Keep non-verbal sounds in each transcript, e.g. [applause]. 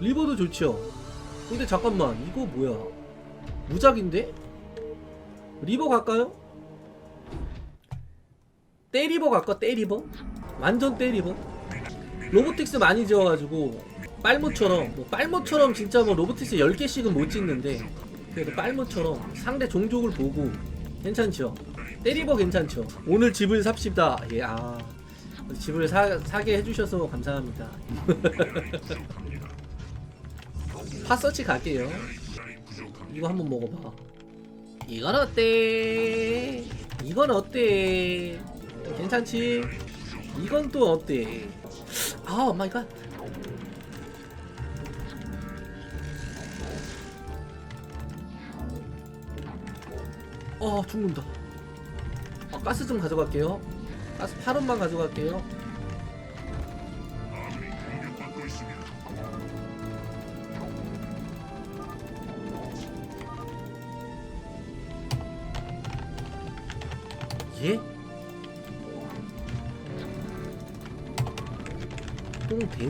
리버도 좋죠. 근데 잠깐만 이거 뭐야? 무작인데? 리버 갈까요? 떼리버 갈까? 떼리버? 완전 떼리버? 로보틱스 많이 지어가지고 빨모처럼 뭐 빨모처럼 진짜 뭐 로보틱스 10개씩은 못 짓는데 그래도 빨모처럼 상대 종족을 보고 괜찮죠? 떼리버 괜찮죠? 오늘 집을 삽시다 예, 아 집을 사, 사게 해주셔서 감사합니다 [laughs] 핫서치 갈게요 이거 한번 먹어봐 이건 어때? 이건 어때? 괜찮지? 이건 또 어때? 아 마이 갓어 죽는다 아 가스 좀 가져갈게요 가스 8원만 가져갈게요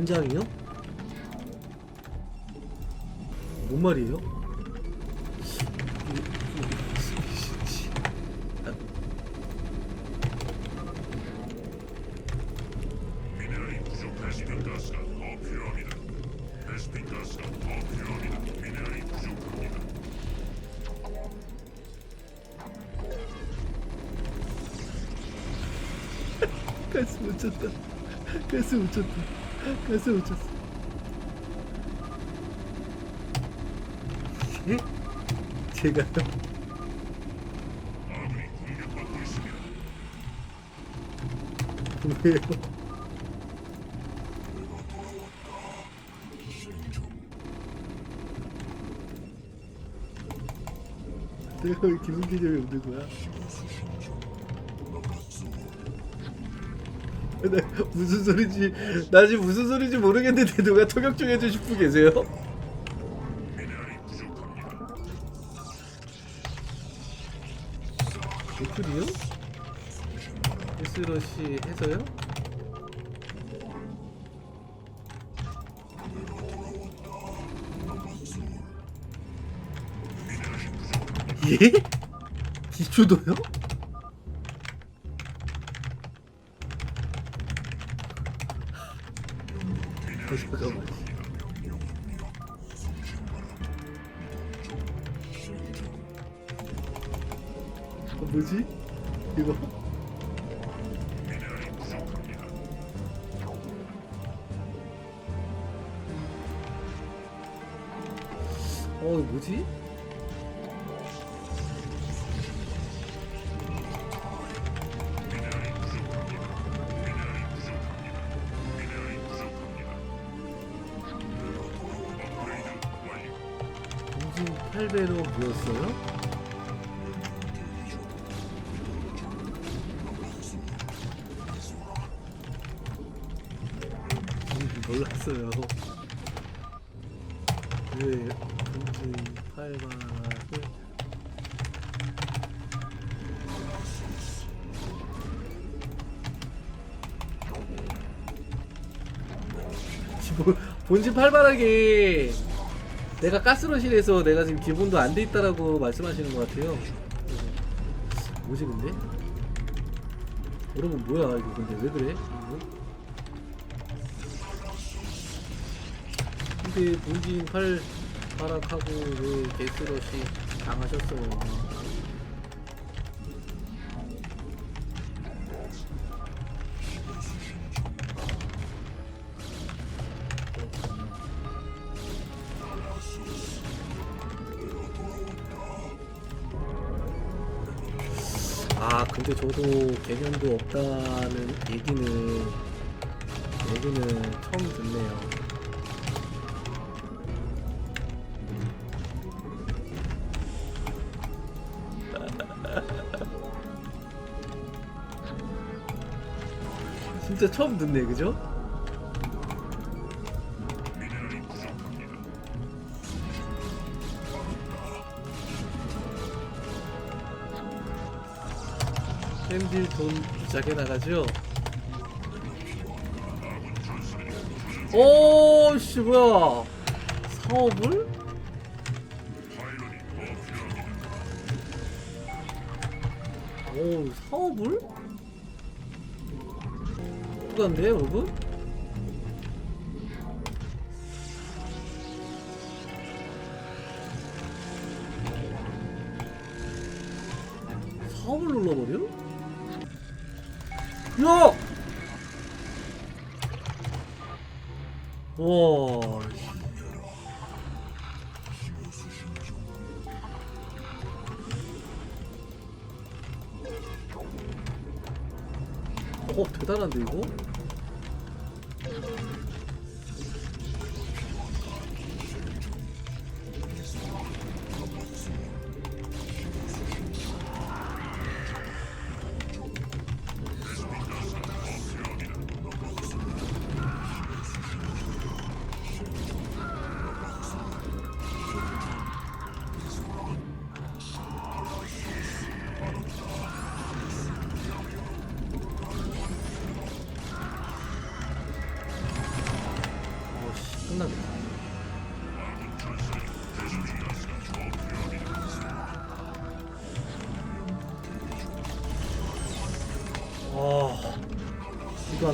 된장이요? 뭔 말이에요? 미네랄이 가스가 더 필요합니다. 베스핀 가스가 더 필요합니다. 미네랄이 부족합니다. 가스 묻혔다. 가스 묻혔다. 아군이 공격받고 있습니다. 왜요? 내가 왜 기분 기절이 없는 거야? 무슨 소리지? 나 지금 무슨 소리인지 모르겠는데 누가 통역 좀 해주실 분 계세요? 미네랄이 부족합니다. 리플이요? 스러시 해서요? 예? [laughs] 기초도요? 잠깐만. 어, 뭐지? 이거? 어, 이거 뭐지? 8배로 모였어요? 음, 몰랐어요. 왜 공진 8만을 뭐, 본진 팔바닥에 내가 가스러실에서 내가 지금 기본도 안 돼 있다라고 말씀하시는 것 같아요. 뭐지 근데? 여러분 뭐야 이거 근데 왜 그래? 이거? 근데 본진 팔 바락하고 왜 게스러시 당하셨어요? 근데 저도 개념도 없다는 얘기는 얘기는 처음 듣네요. [laughs] 진짜 처음 듣네 그죠? 팬딜 돈 부자게 나가죠? 오씨 뭐야 사업을? 오 사업을? 누가인데 여러분? 어 대단한데 이거?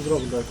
이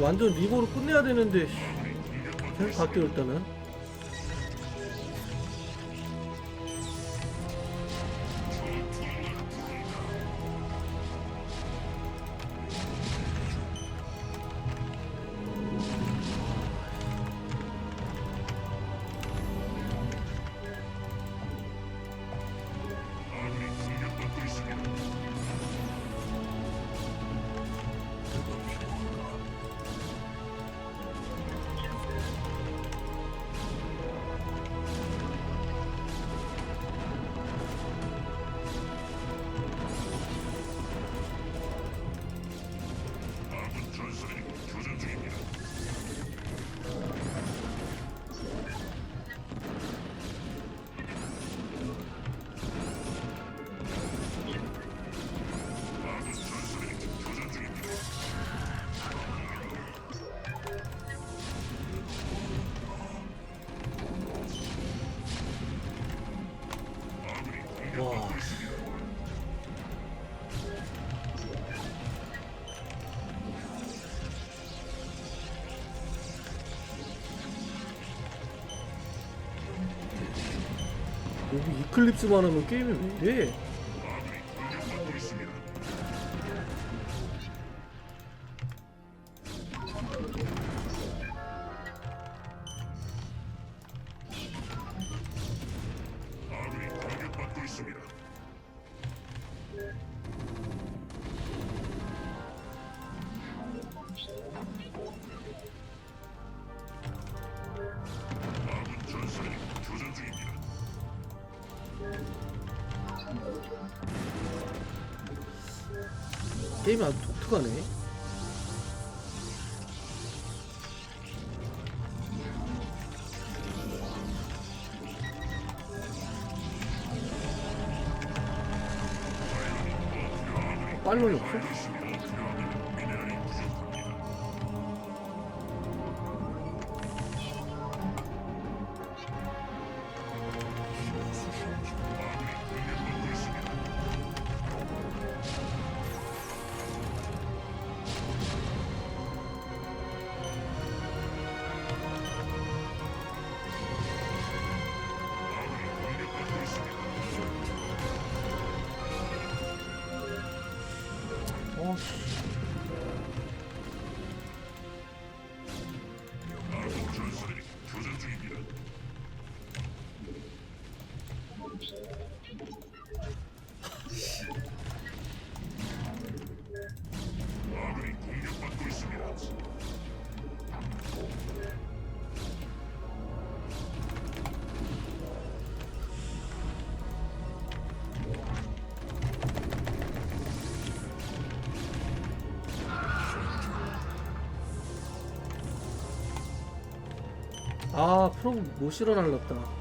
완전 리버로 끝내야 되는데 씨. 계속 갈게요 일단은 이클립스만 하면 게임이 왜 이래? 빨론 아, 프로 못 실어 날랐다.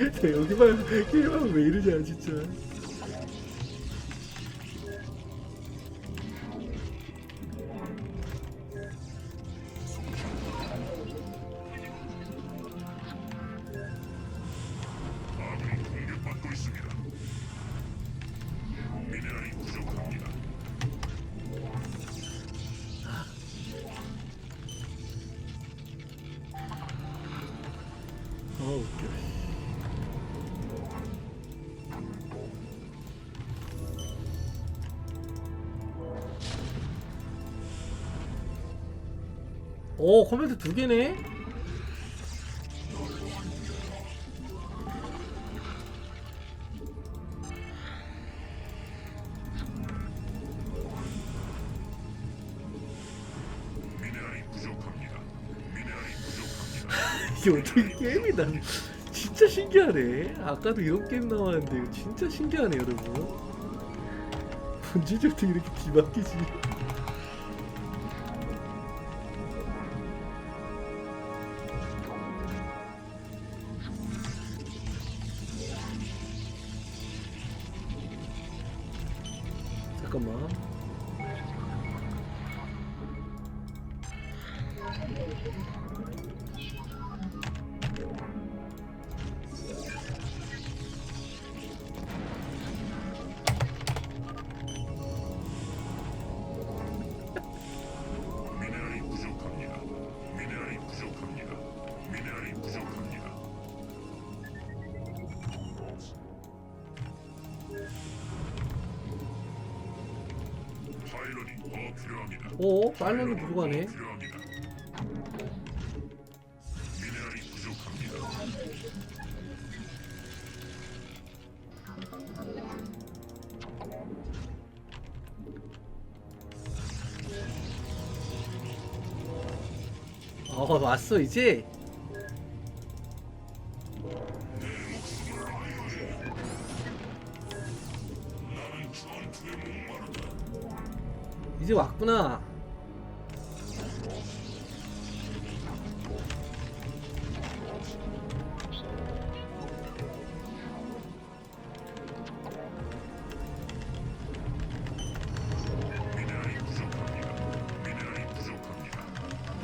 여기만 게임하면 왜 이러냐 진짜 오 코멘트 두 개네 미네랄이 부족합니다. 미네랄이 부족합니다. 이게 어떻게 게임이 난 진짜 신기하네 아까도 이런 게임 나왔는데 이거 진짜 신기하네 여러분 [laughs] 본질이 어떻게 이렇게 뒤바뀌지 잠깐 오 빨론이 부족하네. 어 왔어 이제 이제 왔구나.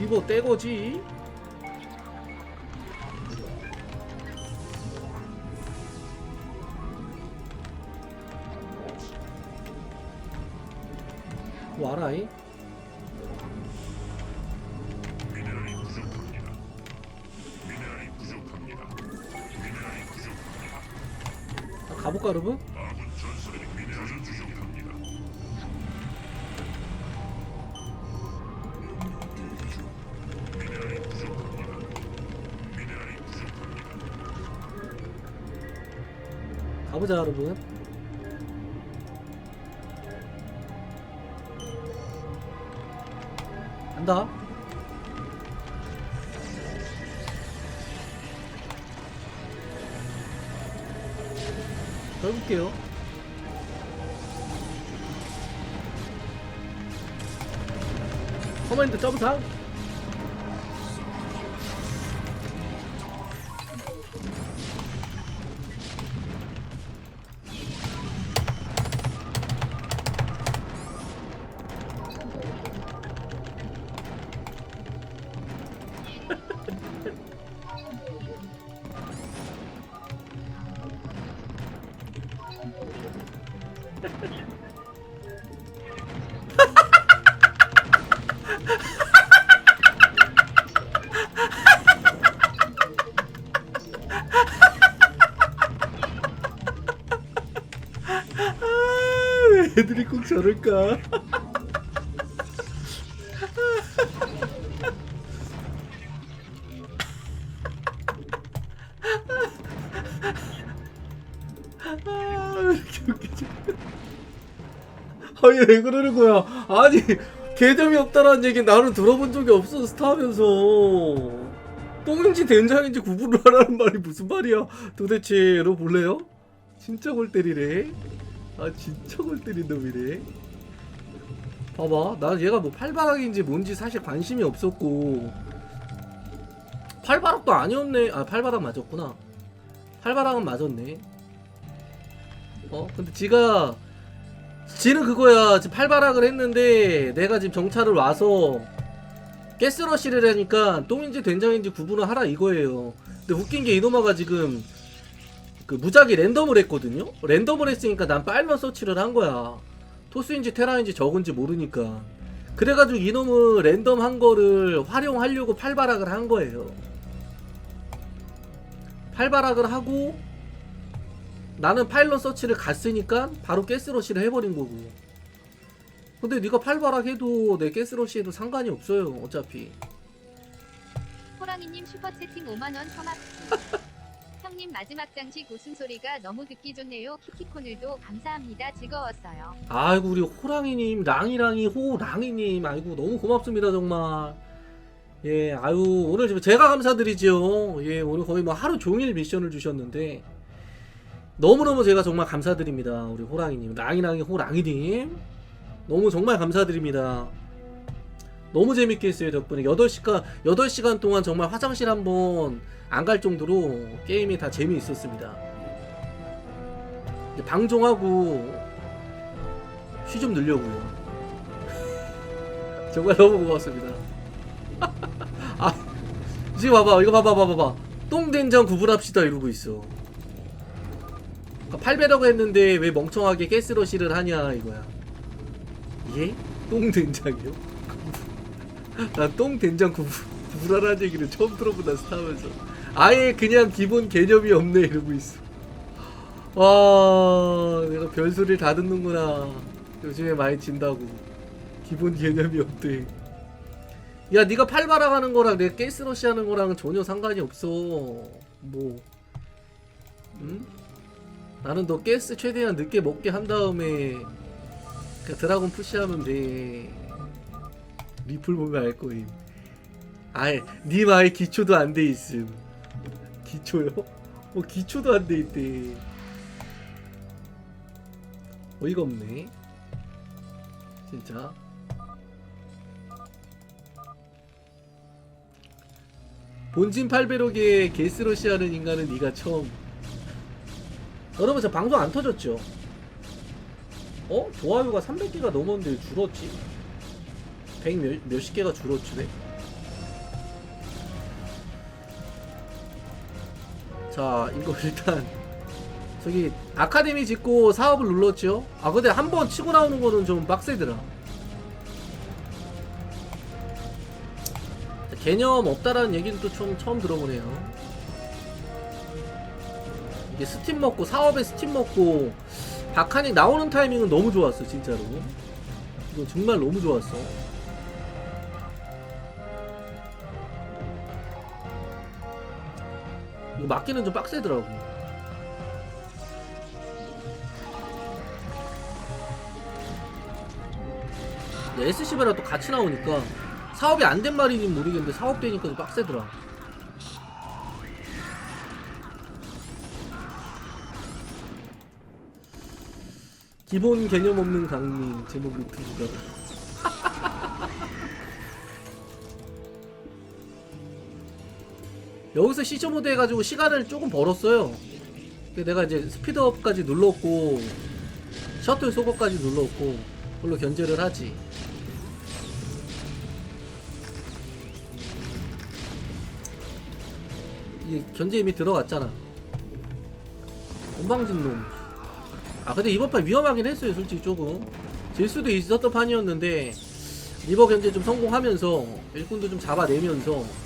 이거 떼거지. 와라이. 가볼까 여러분? 가보자 여러분. 해볼게요. 커맨드 점상. 저럴까? 아니 왜 그러는 거야? 아니 개념이 없다라는 얘기 나는 들어본 적이 없어 스타하면서 똥인지 된장인지 구분을 하라는 말이 무슨 말이야? 도대체 여러분 볼래요? 진짜 골 때리네. 아 진짜 골 때린 놈이네. 봐봐, 나 얘가 뭐 팔바락인지 뭔지 사실 관심이 없었고 팔바락도 아니었네. 아 팔바락 맞았구나. 팔바락은 맞았네. 어 근데 지가 지는 그거야. 지금 팔바락을 했는데 내가 지금 정찰을 와서 가스러시를 하니까 똥인지 된장인지 구분을 하라 이거예요. 근데 웃긴 게 이노마가 지금 그 무작위 랜덤을 했거든요. 랜덤을 했으니까 난 빨면 서치를 한 거야. 토스인지 테라인지 적은지 모르니까. 그래가지고 이놈은 랜덤 한 거를 활용하려고 팔바락을 한 거예요. 팔바락을 하고 나는 파일럿 서치를 갔으니까 바로 가스러시를 해버린 거고. 근데 네가 팔바락 해도 내 가스러시 해도 상관이 없어요. 어차피. 호랑이님 슈퍼채팅 5만원 서막 [laughs] 형님 마지막 장식 웃음소리가 너무 듣기 좋네요. 키키코늘도 감사합니다. 즐거웠어요. 아이고 우리 호랑이님 랑이랑이 호랑이님 아이고 너무 고맙습니다 정말. 예 아유 오늘 좀 제가 감사드리죠 예 오늘 거의 뭐 하루 종일 미션을 주셨는데 너무너무 제가 정말 감사드립니다 우리 호랑이님 랑이랑이 호랑이님. 너무 정말 감사드립니다 너무 재밌게 했어요 덕분에 8시간 8시간 동안 정말 화장실 한번 안 갈 정도로 게임이 다 재미있었습니다 방종하고 휘좀 늘려고요. [laughs] 정말 너무 고맙습니다. [laughs] 아, 지금 봐봐, 이거 봐봐, 봐봐, 봐봐. 똥된장 구분합시다 이러고 있어. 아까 8배라고 했는데 왜 멍청하게 가스러시를 하냐 이거야. 예? 똥된장이요? 난 똥된장 구분, 구분하라는 얘기를 처음 들어본다 스타면서. 아예 그냥 기본 개념이 없네 이러고 있어. 와 내가 별소리를 다 듣는구나. 요즘에 많이 진다고. 기본 개념이 없대. 야 네가 팔바락 하는 거랑 내가 가스러시 하는 거랑 전혀 상관이 없어. 뭐. 응? 나는 너 가스 최대한 늦게 먹게 한 다음에 그냥 드라곤 푸시하면 돼 리플 보면 알 거임 아예 님 아예 기초도 안 돼 있음 기초요? 뭐 기초도 안 돼 있대 어이가 없네. 진짜. 본진 800억에 게스러시 하는 인간은 네가 처음. 여러분 저 방송 안 터졌죠? 어? 좋아요가 300개가 넘었는데 왜 줄었지? 100 몇, 몇십 개가 왜? 자 이거 일단 [laughs] 저기 아카데미 짓고 사업을 눌렀죠? 아 근데 한 번 치고 나오는 거는 좀 빡세더라 개념 없다라는 얘기는 또좀 처음 들어보네요 이게 스팀 먹고 사업에 스팀 먹고 박하닉 나오는 타이밍은 너무 좋았어 진짜로 이거 정말 너무 좋았어 맞기는 좀 빡세더라고. SCB랑 또 같이 나오니까 사업이 안 된 말인지 모르겠는데 사업 되니까 좀 빡세더라. 기본 개념 없는 강민 제목 유튜브가 여기서 시저 모드 해가지고 시간을 조금 벌었어요. 내가 이제 스피드업까지 눌렀고 셔틀 소거까지 눌렀고 그걸로 견제를 하지. 이게 견제 이미 들어갔잖아. 건방진 놈. 아 근데 이번 판 위험하긴 했어요 솔직히 조금. 질 수도 있었던 판이었는데 리버 견제 좀 성공하면서 일꾼도 좀 잡아내면서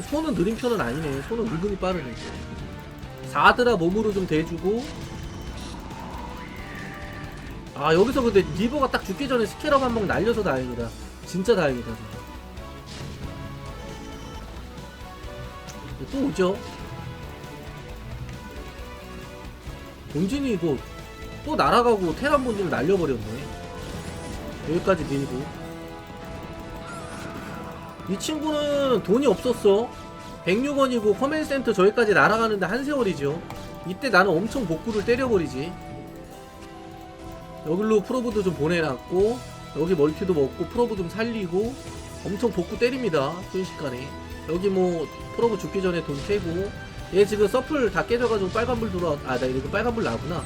손은 느린 편은 아니네. 손은 은근히 빠르네. 사드라 몸으로 좀 대주고. 아 여기서 근데 리버가 딱 죽기 전에 스케럽 한방 날려서 다행이다. 진짜 다행이다 진짜. 또 오죠? 본진이 이거 또 날아가고 테란 본진을 날려버렸네. 여기까지 밀고 이 친구는 돈이 없었어. 106원이고 커맨 센터 저기까지 날아가는데 한 세월이죠. 이때 나는 엄청 복구를 때려버리지. 여기로 프로브도 좀 보내놨고 여기 멀티도 먹고 프로브 좀 살리고 엄청 복구 때립니다 순식간에. 여기 뭐 프로브 죽기 전에 돈 캐고. 얘 지금 서플 다 깨져가지고 빨간불 들어와 아나 이거 빨간불 나구나.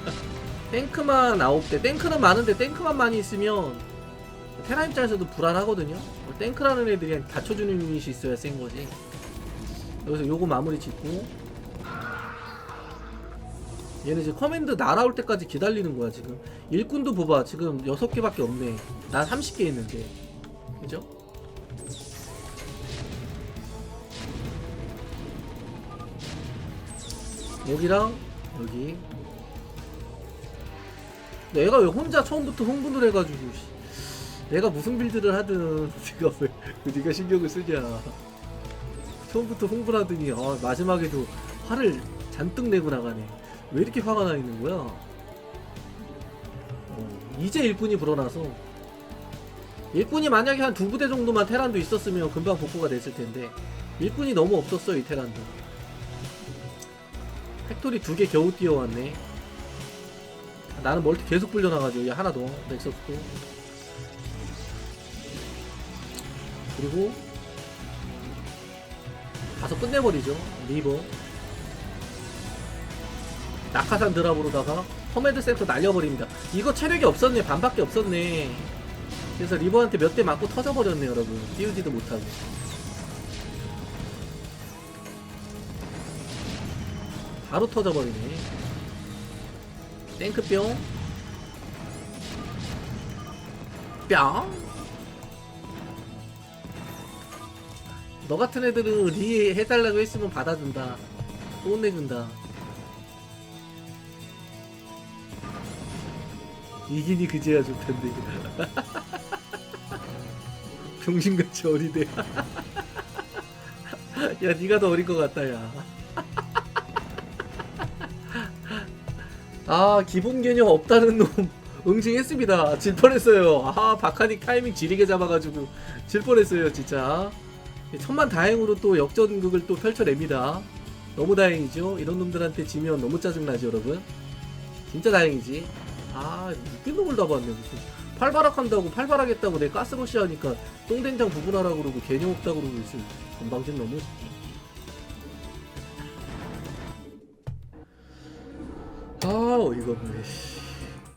[laughs] 탱크만 9대 탱크는 많은데 탱크만 많이 있으면 테라 입장에서도 불안하거든요. 뭐 탱크라는 애들이 한 받쳐주는 유닛이 있어야 센 거지. 여기서 요거 마무리 짓고. 얘는 이제 커맨드 날아올 때까지 기다리는 거야 지금. 일꾼도 봐봐. 지금 6개밖에 없네. 난 30개 있는데. 그죠? 여기랑 여기. 내가 왜 혼자 처음부터 흥분을 해가지고 씨. 내가 무슨 빌드를 하든 [laughs] 네가 왜 네가 신경을 쓰냐. 처음부터 흥분하더니 아, 마지막에도 화를 잔뜩 내고 나가네. 왜 이렇게 화가 나 있는 거야? 어, 이제 일꾼이 불어나서. 일꾼이 만약에 한 두 부대 정도만 테란도 있었으면 금방 복구가 됐을 텐데 일꾼이 너무 없었어 이 테란도. 팩토리 두 개 겨우 뛰어왔네. 나는 멀티 계속 불려나가지고 얘 하나 더 넥서스도 그리고 가서 끝내버리죠. 리버. 낙하산 드랍으로다가 커맨드 센터 날려버립니다. 이거 체력이 없었네. 반밖에 없었네. 그래서 리버한테 몇 대 맞고 터져버렸네 여러분. 띄우지도 못하고. 바로 터져버리네. 탱크뿅. 뿅. 너 같은 애들은 리 해달라고 했으면 받아준다. 또 혼내준다. 이긴이 그제야 좋텐데. [laughs] 병신같이 어리대. [laughs] 야, 니가 더 어린 것 같다, 야. [laughs] 아 기본 개념 없다는 놈 응징했습니다 질 뻔했어요 아 바카닉 타이밍 지리게 잡아가지고 질 뻔했어요 진짜 천만 다행으로 또 역전극을 또 펼쳐냅니다 너무 다행이죠. 이런 놈들한테 지면 너무 짜증나죠, 여러분. 진짜 다행이지. 아, 웃긴 놈을 다 봤네, 무슨. 팔바락 한다고, 팔바락 했다고 내 가스러시 하니까 똥된장 부분하라 그러고 개념 없다 그러고 무슨 건방진 놈을. 아, 어이가 없네, 씨.